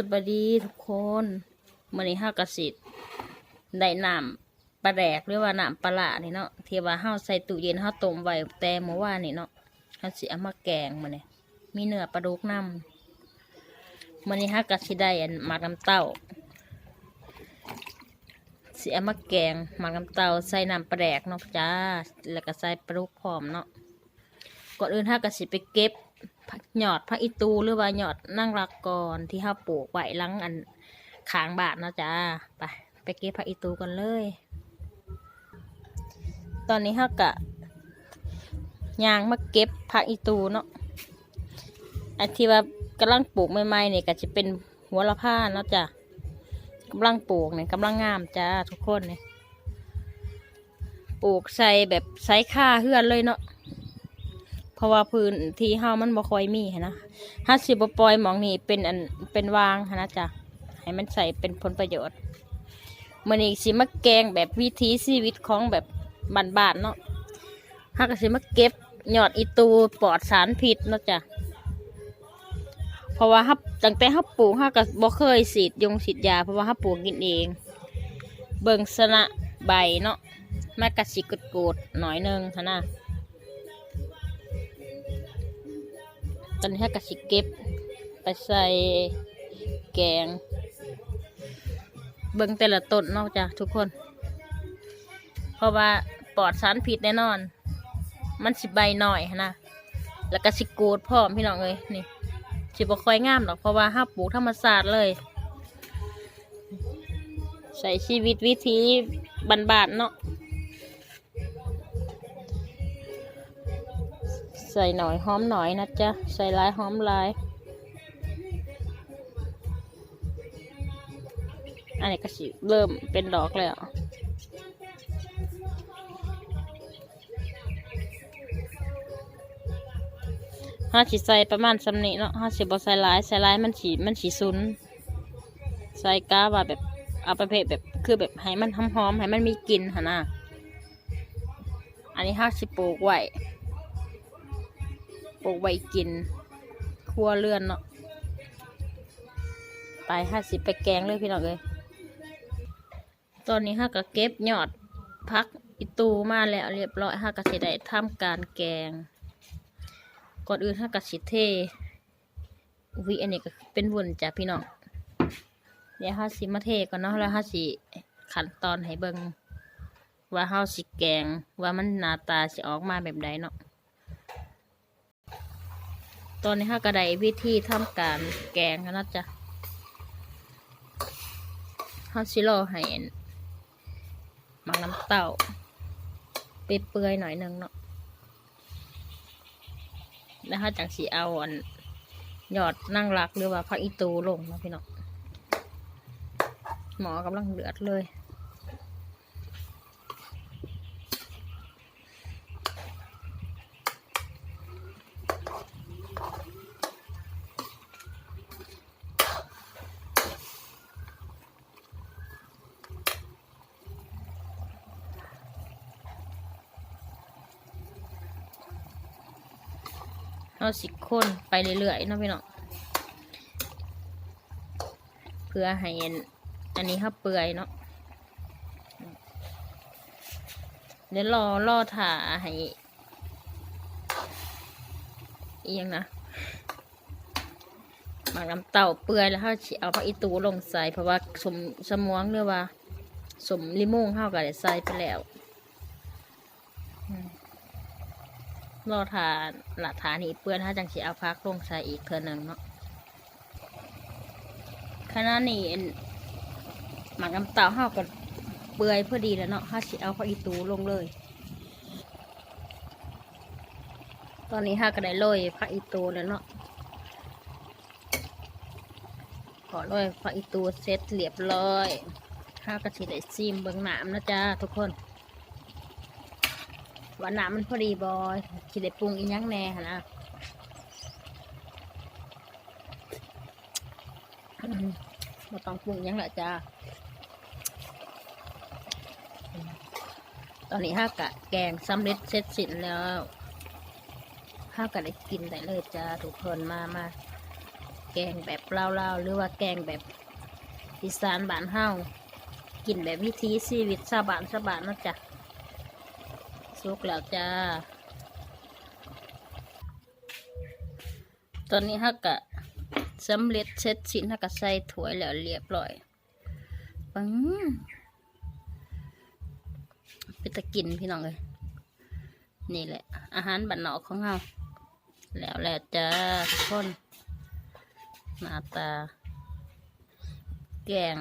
สวัสดีทุกคนมื่อนี้ห้ากสิได้น้ำปลาแดกหรือว่าน้ำปลาร้านี่เนาะเที่ว่าห้าใส่ตู้เย็นห้าต้มไว้แต่เมื่อวานนี่เนาะห้าสิเอามาแกงมาเนี่ยมีเนื้อปลาดุกน้ำมื่อนี้ห้ากสิได้หมากน้ำเต้าสิเอามาแกงหมากน้ำเต้าใส่น้ำปลาแดกเนาะจ้าแล้วก็ใส่ปลาดุกพร้อมเนาะก่อนอื่นห้ากสิไปเก็บ ผักหยอดผักอีตูหรือว่าหยอดนั่งรักก่อนที่ห้าปลูกไว้หลังอันขางบาทนะจ้าไปไปเก็บผักอีตูกันเลย ตอนนี้ห้ากะยางมาเก็บผักอีตูเนาะอันที่ว่ากำลังปลูกใหม่ๆเนี่ยก็จะเป็นหัวละผ้าเนาะจ้ากำลังปลูกเนี่ยกำลังงามจ้าทุกคนเนี่ยปลูกใส่แบบใส่ค่าเฮือนเลยเนาะ เพราะว่าพื้นที่เฮามันบ่ค่อยมีหั้นนะถ้าสิบปล่อยหมองนี่เป็นอันเป็นวางนะจ๊ะให้มันใส่เป็นผลประโยชน์มื้อนี้สิมาแกงแบบวิถีชีวิตของแบบบ้านๆเนาะฮาก็สิมาเก็บหยอดอีตูปลอดสารพิษนะจ้ะเพราะว่าเฮาตั้งแต่เฮาปลูกฮาก็บ่เคยฉีดยงฉีดยา เพราะว่าเฮาปลูกกินเอง เบิ่งสนะใบเนาะมันก็สิกดๆหน่อยหนึงนะ ตอนนี้ถ้ากะสิเก็บ ไปใส่แกง เบิ่งแต่ละต้นนอกจากทุกคน เพราะว่าปลอดสารพิษแน่นอน มันสิบใบหน่อยนะ แล้วก็สิโกดพร้อมพี่น้องเลยนี่สิบค่อยงามหรอกเพราะว่าห้าปลูกธรรมศาสตร์เลย ใส่ชีวิตวิถีบ้านเนาะ ใส่หน่อยหอมหน่อยนะจ๊ะ ใส่ลายหอมลาย อันนี้ก็สิเริ่มเป็นดอกแล้วห้าสิใส่ประมาณสำนีเนาะห้าสิบใส่ลายใส่ลายมันสีมันสีซุนใส่กาว่าแบบเอาประเภทแบบคือแบบให้มันหอมๆให้มันมีกลิ่นหะนะอันนี้ห้าสิปลูกไว้ กไว้กินครัวเรือนเนาะไปห้าสิบไปแกงเลยพี่น้องเลยตอนนี้ห้าก็เก็บยอดพักอีตูมาแล้วเรียบร้อยห้าก็สิได้ทำการแกง ก่อนอื่นห้าก็สิเทวิอันนี้ก็เป็นวุ่นจ้ะพี่น้องเดี๋ยวห้าสิมาเทก่อนเนาะแล้วห้าสิขั้นตอนให้เบิงว่าห้าสิแกง ว่ามันหน้าตาสิออกมาแบบใดเนาะ ตอนนี้ห้ากระไดวิธีทำการแกงแล้วนะจ๊ะห้าชิโร่ให้อันมักน้ำเต้าเปื่อยๆหน่อยหนึงเนาะแล้วห้าจังสีเอาอันหยอดนั่งรักหรือว่าพักอีตูลงนาะพี่น้องหมอกำลังเดือดเลย เอาสิคนไปเรื่อยๆเนาะพี่น้องเพื่อให้อันอันนี้เขาเปื่อยเนาะเดี๋ยวรอรอถ่าให้อียังนะหมักน้ำเต่าเปื่อยแล้วเขาเอาผักอีตูลงใส่เพราะว่าสมสมวงหรือว่า สมลิมงเข้ากับใส่ไปแล้วอืม รอทานหลักฐานอีกเปื้อนถ้าจังสีเอาพักลงใส่อีกเทือหนึ่งเนาะขณะนี้หมักน้ำเต้าห้ากันเปื่อยพอดีแล้วเนาะห้าสิเอาพออีตูลงเลย ตอนนี้ห้าก็ได้โรยผักอีตูแล้วเนาะขอโรยผักอีตูเสร็จเรียบร้อยห้าก็สิได้ซีมเบิ้งหนามนะจ๊ะทุกคน ว่าน้ำมันพอดีบอยสิได้ปรุงอีกยังแหน่หั่นนะอืมบ่ต้องปรุงหยังละจ้าตอนนี้ห้ากะแกงสำเร็จเสร็จสิ้นแล้วห้ากะได้กินได้เลยจ้าทุกคนมามาแกกงแบบลาวๆหรือว่าแกงแบบอีสานบ้านเฮากินแบบวิถีชีวิตชาวบ้านชาวบ้านเนาะจ้ะ สุกแล้วจ้า ตอนนี้ฮักกะสำเร็จเสร็จสิ้นฮักกะใส่ถ้วยแล้วเรียบร้อยปังไปตะกินพี่น้องเลยนี่แหละ อาหารบ้านนอกของเราแล้วแหละจ้าทุกคนหน้าตา แกง